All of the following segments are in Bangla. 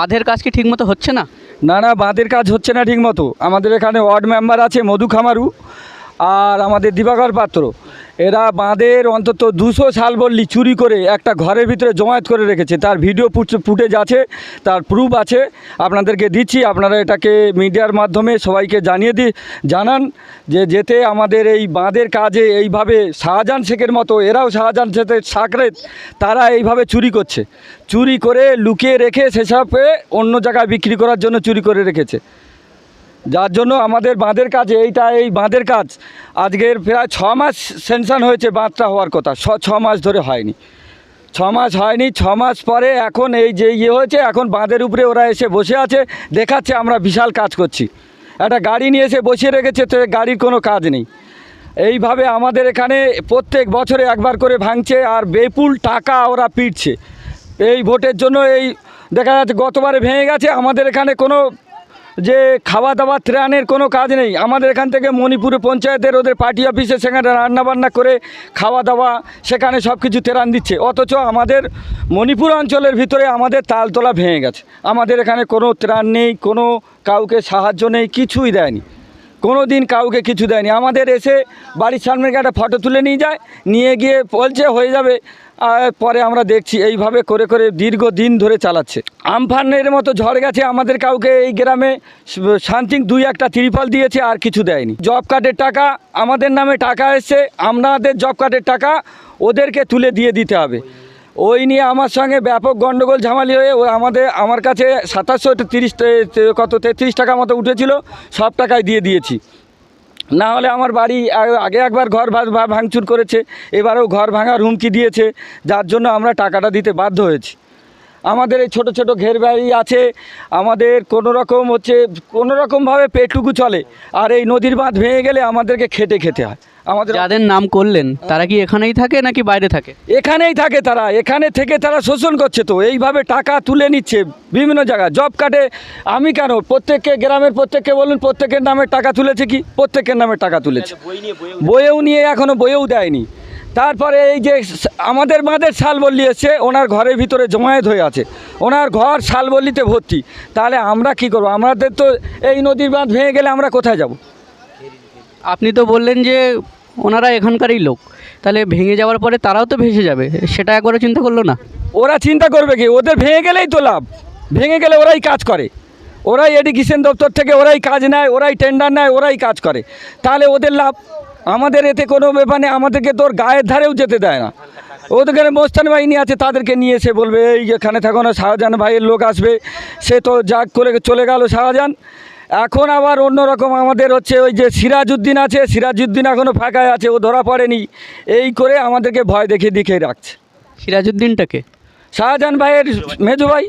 বাঁধের কাজ কি ঠিকমতো হচ্ছে না? না না, বাঁধের কাজ হচ্ছে না ঠিকমতো। আমাদের এখানে ওয়ার্ড মেম্বার আছে মধু খামারু আর আমাদের দিবাকর পাত্র। এরা বাঁধের অন্তত দুশো শাল বললি চুরি করে একটা ঘরের ভিতরে জমায়েত করে রেখেছে। তার ভিডিও ফুটেজ আছে, তার প্রুফ আছে। আপনাদেরকে দিচ্ছি, আপনারা এটাকে মিডিয়ার মাধ্যমে সবাইকে জানিয়ে দি জানান যে যেতে আমাদের এই বাঁধের কাজে এইভাবে শাহজাহান শেখের মতো, এরাও শাহজাহান শেখের সাকরেত তারা এইভাবে চুরি করছে। চুরি করে লুকিয়ে রেখে সেসবে অন্য জায়গায় বিক্রি করার জন্য চুরি করে রেখেছে। যার জন্য আমাদের বাঁধের কাজ এইটা, এই বাঁধের কাজ আজকের প্রায় ছ মাস সেনশান হয়েছে বাঁধটা হওয়ার কথা। ছ মাস ধরে হয়নি। ছ মাস হয়নি, ছ মাস পরে এখন এই যে ইয়ে হয়েছে, এখন বাঁধের উপরে ওরা এসে বসে আছে, দেখাচ্ছে আমরা বিশাল কাজ করছি। একটা গাড়ি নিয়ে এসে বসিয়ে রেখেছে, তো গাড়ির কোনো কাজ নেই। এইভাবে আমাদের এখানে প্রত্যেক বছরে একবার করে ভাঙছে আর বেপুল টাকা ওরা পিটছে। এই ভোটের জন্য এই দেখা যাচ্ছে গতবারে ভেঙে গেছে, আমাদের এখানে কোনো যে খাওয়া দাওয়া ত্রাণের কোনো কাজ নেই। আমাদের এখান থেকে মণিপুরে পঞ্চায়েতের ওদের পার্টি অফিসে সেখানে রান্নাবান্না করে খাওয়া দাওয়া সেখানে সব কিছু ত্রাণ দিচ্ছে। অথচ আমাদের মণিপুর অঞ্চলের ভিতরে আমাদের তালতলা ভেঙে গেছে। আমাদের এখানে কোনো ত্রাণ নেই, কোনো কাউকে সাহায্য নেই, কিছুই দেয়নি। কোনো দিন কাউকে কিছু দেয়নি। আমাদের এসে বাড়ির সামনে একটা ফটো তুলে নিয়ে যায়, নিয়ে গিয়ে বলছে, হয়ে যাবে। পরে আমরা দেখছি এইভাবে করে করে দীর্ঘ দিন ধরে চালাচ্ছে। আমফানের মতো ঝড় গেছে, আমাদের কাউকে এই গ্রামে শান্তিং দুই একটা ত্রিপাল দিয়েছে, আর কিছু দেয়নি। জব কার্ডের টাকা আমাদের নামে টাকা এসছে আমাদের জব কার্ডের টাকা ওদেরকে তুলে দিয়ে দিতে হবে। ওই নিয়ে আমার সঙ্গে ব্যাপক গন্ডগোল, ঝামালি হয়ে ও আমাদের, আমার কাছে সাতাশশো তিরিশ কত তেত্রিশ টাকা মতো উঠেছিল, সব টাকায় দিয়ে দিয়েছি। না হলে আমার বাড়ি আগে একবার ঘর ভাঙচুর করেছে, এবারেও ঘর ভাঙার হুমকি দিয়েছে, যার জন্য আমরা টাকাটা দিতে বাধ্য হয়েছি। আমাদের এই ছোটো ছোটো ঘের বাড়ি আছে, আমাদের কোনো রকম হচ্ছে, কোনো রকমভাবে পেটুকু চলে, আর এই নদীর বাঁধ ভেঙে গেলে আমাদেরকে খেটে খেতে হয়। আমাদের যাদের নাম করলেন তারা কি এখানেই থাকে নাকি বাইরে থাকে? এখানেই থাকে তারা এখানে থেকে তারা শোষণ করছে তো এইভাবে টাকা তুলে নিচ্ছে বিভিন্ন জায়গায়। জব কার্ডে আমি কেন? প্রত্যেককে গ্রামের প্রত্যেককে বলুন প্রত্যেকের নামে টাকা তুলেছে কি? প্রত্যেকের নামে টাকা তুলেছে। বইয়েও নিয়ে। এখনও বইয়েও দেয়নি। তারপরে এই যে আমাদের বাঁধের শালবল্লি এসছে ওনার ঘরের ভিতরে জমায়েত হয়ে আছে। ওনার ঘর শালবল্লিতে ভর্তি। তাহলে আমরা কি করব? আমাদের তো এই নদীর বাঁধ ভেঙে গেলে আমরা কোথায় যাব? আপনি তো বললেন যে ওনারা এখানকারই লোক। তাহলে ভেঙে যাওয়ার পরে তারাও তো ভেসে যাবে, সেটা একবারও চিন্তা করল না? ওরা চিন্তা করবে কি? ওদের ভেঙে গেলেই তো লাভ। ভেঙে গেলে ওরাই কাজ করে। ওরাই এডুকেশন দপ্তর থেকে ওরাই কাজ নেয়, ওরাই টেন্ডার নেয়, ওরাই কাজ করে। তাহলে ওদের লাভ? আমাদের এতে কোনো ব্যাপার নেই, আমাদেরকে তোর গায়ের ধারেও যেতে দেয় না। ওদের মোস্তান বাহিনী আছে, তাদেরকে নিয়ে এসে বলবে, এই এখানে থাকো না, শাহজাহান ভাইয়ের লোক আসবে। সে তো যা করে চলে গেল শাহজাহান। এখন আবার অন্যরকম আমাদের হচ্ছে ওই যে সিরাজউদ্দিন আছে সিরাজউদ্দিন এখনও ফাঁকায় আছে ও ধরা পড়েনি। এই করে আমাদেরকে ভয় দেখিয়ে দিকে রাখছে। সিরাজউদ্দিনটাকে? শাহজাহান ভাইয়ের মেজো ভাই।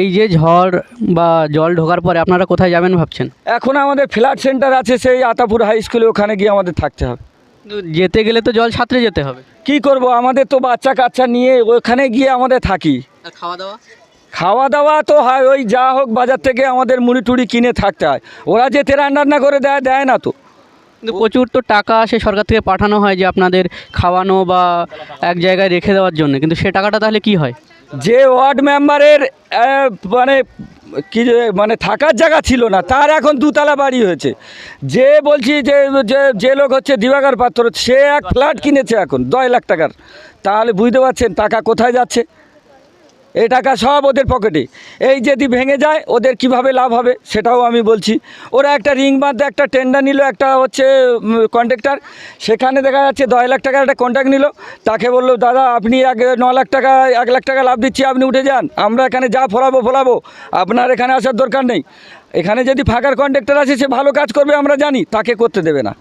এই যে ঝড় বা জল ঢোকার পরে আপনারা কোথায় যাবেন ভাবছেন? এখন আমাদের ফ্ল্যাট সেন্টার আছে সেই আতাপুর হাই স্কুলে ওখানে গিয়ে আমাদের থাকতে হবে। যেতে গেলে তো জল ছাত্রে যেতে হবে। কি করব? আমাদের তো বাচ্চা কাচ্চা নিয়ে ওখানে গিয়ে আমাদের থাকি। খাওয়া দাওয়া? খাওয়া দাওয়া তো হয় ওই যা হোক বাজার থেকে আমাদের মুড়ি টুড়ি কিনে থাকতে হয়। ওরা যেতে রান্না রান্না করে দেয় দেয় না তো। কিন্তু প্রচুর তো টাকা আসে সরকার থেকে পাঠানো হয় যে আপনাদের খাওয়ানো বা এক জায়গায় রেখে দেওয়ার জন্য। কিন্তু সে টাকাটা তাহলে কি হয়? যে ওয়ার্ড মেম্বারের মানে কি যে মানে থাকার জায়গা ছিল না তার এখন দুতলা বাড়ি হয়েছে। যে বলছি যে যে যে লোক হচ্ছে দিবাকর পাত্র সে এক ফ্ল্যাট কিনেছে এখন দশ লাখ টাকার। তাহলে বুঝতে পারছেন টাকা কোথায় যাচ্ছে? এই টাকা সব ওদের পকেটে। এই যদি ভেঙে যায়, ওদের কীভাবে লাভ হবে সেটাও আমি বলছি। ওরা একটা রিং বাঁধতে একটা টেন্ডার নিল, একটা হচ্ছে কন্ট্রাক্টর সেখানে দেখা যাচ্ছে দশ লাখ টাকার একটা কন্ট্রাক্ট নিল। তাকে বলল, দাদা, আপনি এক ন লাখ টাকা, এক লাখ টাকা লাভ দিচ্ছি, আপনি উঠে যান। আমরা এখানে যা ফলাবো ফলাবো। আপনার এখানে আসার দরকার নেই। এখানে যদি ফাঁকার কন্ট্রাক্টর আছে সে ভালো কাজ করবে, আমরা জানি। তাকে করতে দেবে না।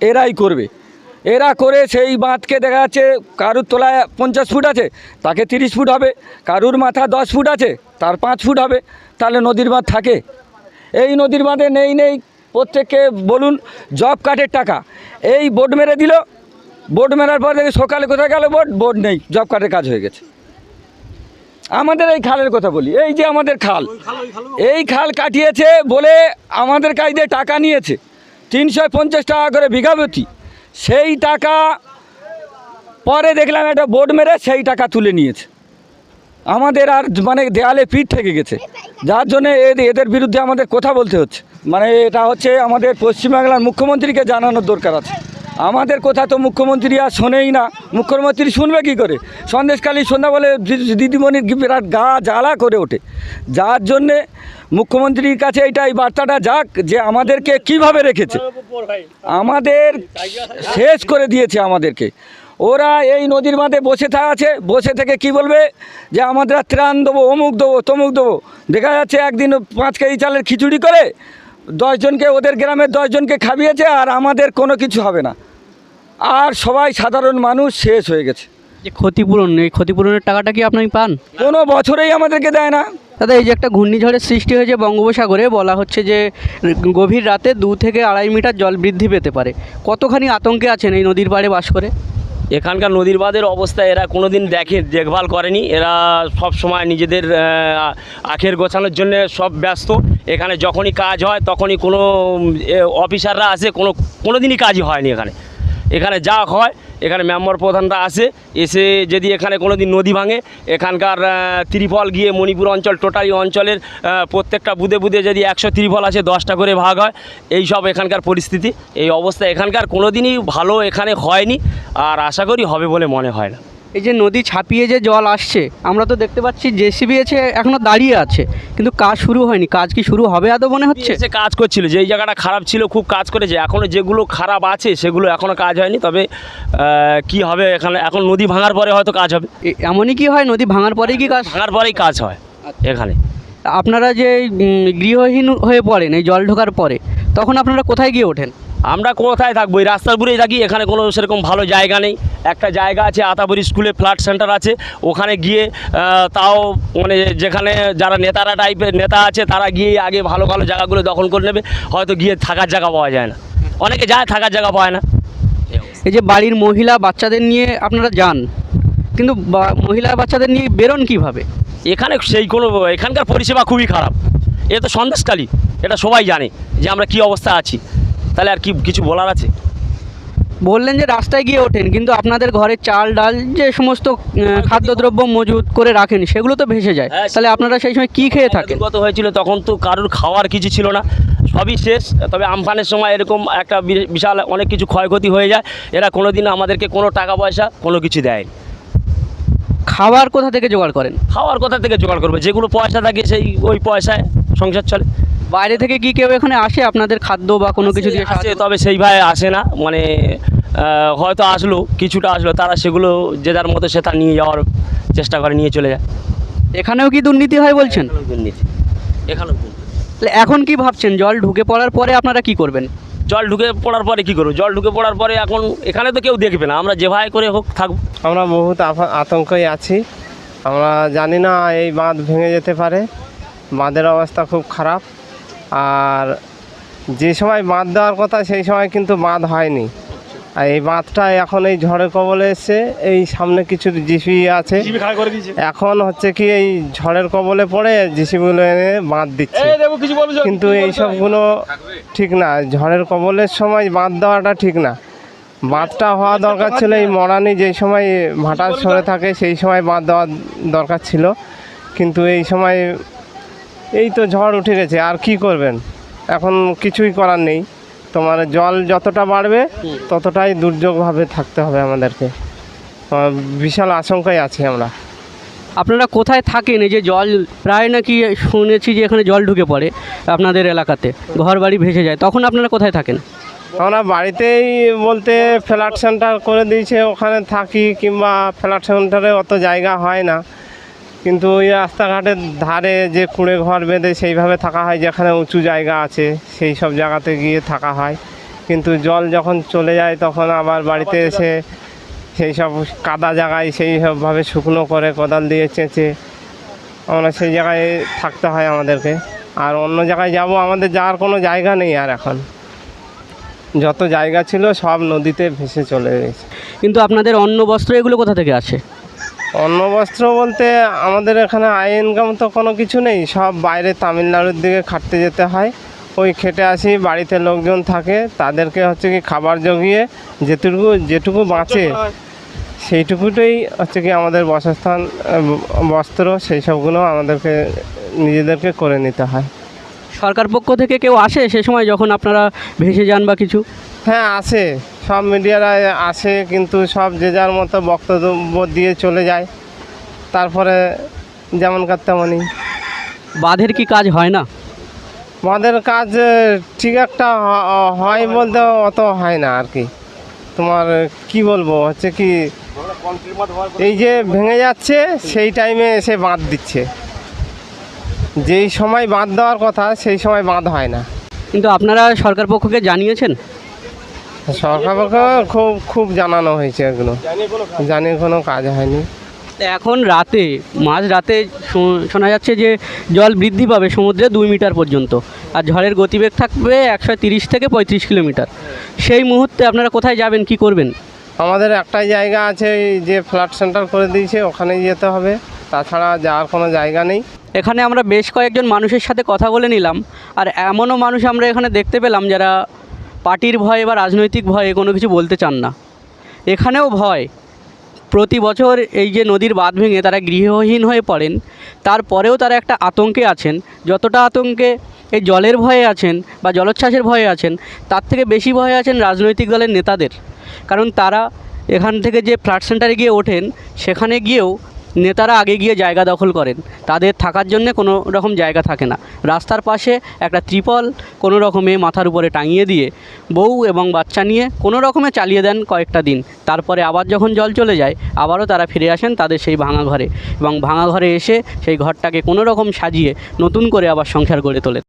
এরাই করবে। এরা করে সেই বাঁধকে দেখা যাচ্ছে কারুর তোলায় পঞ্চাশ ফুট আছে, তাকে তিরিশ ফুট হবে। কারুর মাথা দশ ফুট আছে, তার পাঁচ ফুট হবে। তাহলে নদীর বাঁধ থাকে। এই নদীর বাঁধে নেই নেই। প্রত্যেককে বলুন, জব কার্ডের টাকা। এই বোর্ড মেরে দিল। বোর্ড মেরার পর দেখি সকালে কোথায় গেল বোর্ড? বোর্ড নেই, জব কার্ডের কাজ হয়ে গেছে। আমাদের এই খালের কথা বলি, এই যে আমাদের খাল, এই খাল কাটিয়েছে বলে আমাদের কাছ টাকা নিয়েছে। তিনশো পঞ্চাশ টাকা করে বিঘাপতি সেই টাকা পরে দেখলাম একটা বোর্ড মেরে সেই টাকা তুলে নিয়েছে। আমাদের আর মানে দেয়ালে পিঠ থেকে গেছে। যার জন্য এদের বিরুদ্ধে আমাদের কথা বলতে হচ্ছে। মানে এটা হচ্ছে আমাদের পশ্চিমবাংলার মুখ্যমন্ত্রীকে জানানোর দরকার আছে। আমাদের কথা তো মুখ্যমন্ত্রী আর শোনেই না। মুখ্যমন্ত্রী শুনবে কী করে? সন্দেশকালী সন্ধ্যা বলে দিদিমণির বিরাট গা জ্বালা করে ওঠে। যার জন্যে মুখ্যমন্ত্রীর কাছে এইটাই বার্তাটা যাক যে আমাদেরকে কীভাবে রেখেছে। আমাদের শেষ করে দিয়েছে আমাদেরকে। ওরা এই নদীর মাঝে বসে থা আছে। বসে থেকে কি বলবে? যে আমরা ত্রাণ দেবো, অমুক দেবো, তমুক দেবো। দেখা যাচ্ছে একদিন পাঁচ কেজি চালের খিচুড়ি করে দশজনকে ওদের গ্রামের দশজনকে খাবিয়েছে আর আমাদের কোনো কিছু হবে না। আর সবাই সাধারণ মানুষ শেষ হয়ে গেছে। যে ক্ষতিপূরণ এই ক্ষতিপূরণের টাকাটা কি আপনি পান? কোনো বছরেই আমাদেরকে দেয় না। দাদা এই যে একটা ঘূর্ণিঝড়ের সৃষ্টি হয়েছে বঙ্গোপসাগরে বলা হচ্ছে যে গভীর রাতে দু থেকে আড়াই মিটার জল বৃদ্ধি পেতে পারে। কতখানি আতঙ্কে আছেন এই নদীর পাড়ে বাস করে? এখানকার নদীর বাঁধের অবস্থা এরা কোনো দিন দেখে দেখভাল করেনি। এরা সব সময় নিজেদের আখের গোছানোর জন্য সব ব্যস্ত। এখানে যখনই কাজ হয় তখনই কোনো অফিসাররা আসে, কোনো কোনো দিনই কাজই হয়নি এখানে। এখানে যা হয়, এখানে মেম্বর প্রধানরা আসে, এসে যদি এখানে কোনো দিন নদী ভাঙে, এখানকার ত্রিফল গিয়ে মণিপুর অঞ্চল, টোটালি অঞ্চলের প্রত্যেকটা বুধে বুধে যদি একশো ত্রিফল আছে, দশটা করে ভাগ হয় এই সব এখানকার পরিস্থিতি। এই অবস্থা এখানকার কোনো দিনই ভালো এখানে হয়নি, আর আশা করি হবে বলে মনে হয় না। এই যে নদী ছাপিয়ে যে জল আসছে আমরা তো দেখতে পাচ্ছি জেসিবি এসে এখনও দাঁড়িয়ে আছে। কিন্তু কাজ শুরু হয়নি। কাজ কি শুরু হবে আদৌ মনে হচ্ছে? এসে কাজ করছিল। যে এই জায়গাটা খারাপ ছিল খুব কাজ করেছে। এখনও যেগুলো খারাপ আছে সেগুলো এখনও কাজ হয়নি। তবে কি হবে এখানে? এখন নদী ভাঙার পরে হয়তো কাজ হবে। এমনই কি হয়? নদী ভাঙার পরেই কি কাজ? ভাঙার পরেই কাজ হয় এখানে। আপনারা যে গৃহহীন হয়ে পড়েন এই জল ঢোকার পরে তখন আপনারা কোথায় গিয়ে ওঠেন? আমরা কোথায় থাকব? এই রাস্তার উপরেই থাকি এখানে কোনো সেরকম ভালো জায়গা নেই। একটা জায়গা আছে আতাবরি স্কুলে ফ্ল্যাট সেন্টার আছে। ওখানে গিয়ে তাও মানে যেখানে যারা নেতারা টাইপের নেতা আছে তারা গিয়ে আগে ভালো ভালো জায়গাগুলো দখল করে নেবে। হয়তো গিয়ে থাকার জায়গা পাওয়া যায় না। অনেকে যায় থাকার জায়গা পায় না। এই যে বাড়ির মহিলা বাচ্চাদের নিয়ে আপনারা যান কিন্তু মহিলা বাচ্চাদের নিয়ে বেরোন কীভাবে? এখানে সেই কোনো এখানকার পরিষেবা খুবই খারাপ। এ তো সন্দেশকালী এটা সবাই জানে যে আমরা কি অবস্থা আছি। তাহলে আর কি কিছু বলার আছে? বললেন যে রাস্তায় গিয়ে ওঠেন কিন্তু আপনাদের ঘরে চাল ডাল যে সমস্ত খাদ্যদ্রব্য মজুত করে রাখেন সেগুলো তো ভেসে যায়। হ্যাঁ, তাহলে আপনারা সেই সময় কি খেয়ে থাকেন? দুর্গত হয়েছিল তখন তো কারোর খাওয়ার কিছু ছিল না। সবই শেষ তবে আমফানের সময় এরকম একটা বিশাল অনেক কিছু ক্ষয়ক্ষতি হয়ে যায়। এরা কোনো দিন আমাদেরকে কোনো টাকা পয়সা কোনো কিছু দেয় খাবার কোথা থেকে জোগাড় করেন? খাওয়ার কোথা থেকে জোগাড় করবে? যেগুলো পয়সা থাকে সেই ওই পয়সায় সংসার চলে। বাইরে থেকে কি কেউ এখানে আসে আপনাদের খাদ্য বা কোনো কিছু দিয়ে আসে তবে সেইভাবে আসে না। মানে হয়তো আসলো কিছুটা আসলো তারা সেগুলো যে যার মতো সে তার নিয়ে যাওয়ার চেষ্টা করে নিয়ে চলে যায়। এখানেও কি দুর্নীতি হয় বলছেন? দুর্নীতি। এখানেও এখন কি ভাবছেন? জল ঢুকে পড়ার পরে আপনারা কি করবেন? জল ঢুকে পড়ার পরে কী করব? জল ঢুকে পড়ার পরে এখন এখানে তো কেউ দেখবে না। আমরা যেভাবে করে হোক থাকব আমরা বহুত আতঙ্কেই আছি। আমরা জানি না এই বাঁধ ভেঙে যেতে পারে। বাঁধের অবস্থা খুব খারাপ। আর যে সময় বাঁধ দেওয়ার কথা সেই সময় কিন্তু বাঁধ হয়নি। আর এই বাঁধটা এখন এই ঝড়ের কবলে এসছে এই সামনে কিছু জিসি আছে। এখন হচ্ছে কি এই ঝড়ের কবলে পড়ে জিসিগুলো এনে বাঁধ দিচ্ছে। কিন্তু এই সবগুলো ঠিক না ঝড়ের কবলের সময় বাঁধ দেওয়াটা ঠিক না। বাঁধটা হওয়া দরকার ছিল এই মরানি যেই সময় ভাটা সরে থাকে সেই সময় বাঁধ দেওয়া দরকার ছিল। কিন্তু এই সময় এই তো ঝড় উঠে গেছে আর কি করবেন? এখন কিছুই করার নেই। তোমার জল যতটা বাড়বে ততটাই দুর্যোগভাবে থাকতে হবে আমাদেরকে। বিশাল আশঙ্কায় আছি আমরা। আপনারা কোথায় থাকেন? এই যে জল প্রায় নাকি শুনেছি যে এখানে জল ঢুকে পড়ে আপনাদের এলাকাতে। ঘর বাড়ি ভেসে যায়। তখন আপনারা কোথায় থাকেন? আমরা বাড়িতেই বলতে ফ্ল্যাট সেন্টার করে দিয়েছে ওখানে থাকি কিংবা ফ্ল্যাট সেন্টারে অত জায়গা হয় না। কিন্তু ওই রাস্তাঘাটের ধারে যে কুঁড়ে ঘর বেঁধে সেইভাবে থাকা হয়, যেখানে উঁচু জায়গা আছে, সেই সব জায়গাতে গিয়ে থাকা হয়। কিন্তু জল যখন চলে যায়, তখন আবার বাড়িতে এসে সেই সব কাদা জায়গায় সেই সবভাবে শুকনো করে কোদাল দিয়ে চেঁচে আমরা সেই জায়গায় থাকতে হয় আমাদেরকে। আর অন্য জায়গায় যাব, আমাদের যাওয়ার কোনো জায়গা নেই আর এখন। যত জায়গা ছিল, সব নদীতে ভেসে চলে গেছে। কিন্তু আপনাদের অন্ন বস্ত্র এগুলো কোথা থেকে আসে? অন্য বস্ত্র বলতে আমাদের এখানে আয় ইনকাম তো কোনো কিছু নেই সব বাইরে তামিলনাড়ুর দিকে খাটতে যেতে হয়। ওই খেটে আসি বাড়িতে লোকজন থাকে তাদেরকে হচ্ছে কি খাবার জগিয়ে যেটুকু যেটুকু বাঁচে সেইটুকুটাই হচ্ছে কি আমাদের বাসস্থান বস্ত্র সেই সবগুলো আমাদেরকে নিজেদেরকে করে নিতে হয়। সরকার পক্ষ থেকে কেউ আসে সে সময় যখন আপনারা ভেসে যান বা কিছু? হ্যাঁ আসে। সব মিডিয়ারা আসে কিন্তু সব যে যার মতো বক্তব্য দিয়ে চলে যায়। তারপরে যেমনকার তেমনই। বাঁধের কি কাজ হয় না? বাঁধের কাজ ঠিক একটা হয় বলতে অত হয় না আর কি। তোমার কি বলব? হচ্ছে কি এই যে ভেঙে যাচ্ছে সেই টাইমে এসে বাঁধ দিচ্ছে। যেই সময় বাঁধ দেওয়ার কথা সেই সময় বাঁধ হয় না। কিন্তু আপনারা সরকার পক্ষকে জানিয়েছেন? সরকার পক্ষে খুব খুব জানানো হয়েছে এগুলো। জানি কোনো কাজ হয়নি। এখন রাতে মাঝ রাতে শোনা যাচ্ছে যে জল বৃদ্ধি পাবে সমুদ্রে দুই মিটার পর্যন্ত। আর ঝড়ের গতিবেগ থাকবে একশো তিরিশ থেকে পঁয়ত্রিশ কিলোমিটার। সেই মুহূর্তে আপনারা কোথায় যাবেন কি করবেন? আমাদের একটাই জায়গা আছে যে ফ্ল্যাট সেন্টার করে দিয়েছে ওখানেই যেতে হবে। তাছাড়া যাওয়ার কোনো জায়গা নেই। এখানে আমরা বেশ কয়েকজন মানুষের সাথে কথা বলে নিলাম। আর এমনও মানুষ আমরা এখানে দেখতে পেলাম যারা পার্টির ভয়ে বা রাজনৈতিক ভয়ে কোনো কিছু বলতে চান না। এখানেও ভয়। প্রতি বছর এই যে নদীর বাঁধ ভেঙে তারা গৃহহীন হয়ে পড়েন, তারপরেও তারা একটা আতঙ্কে আছেন। যতটা আতঙ্কে এই জলের ভয়ে আছেন বা জলোচ্ছ্বাসের ভয়ে আছেন, তার থেকে বেশি ভয়ে আছেন রাজনৈতিক দলের নেতাদের। কারণ তারা এখান থেকে যে ফ্ল্যাট সেন্টারে গিয়ে ওঠেন, সেখানে গিয়েও নেতারা আগে গিয়ে জায়গা দখল করেন। তাদের থাকার জন্য কোনো রকম জায়গা থাকে না। রাস্তার পাশে একটা ত্রিপল কোনো রকমে মাথার উপরে টাঙিয়ে দিয়ে বউ এবং বাচ্চা নিয়ে কোনো রকমে চালিয়ে দেন কয়েকটা দিন। তারপরে আবার যখন জল চলে যায়, আবারও তারা ফিরে আসেন তাদের সেই ভাঙা ঘরে। এবং ভাঙা ঘরে এসে সেই ঘরটাকে কোনো রকম সাজিয়ে নতুন করে আবার সংসার গড়ে তোলেন।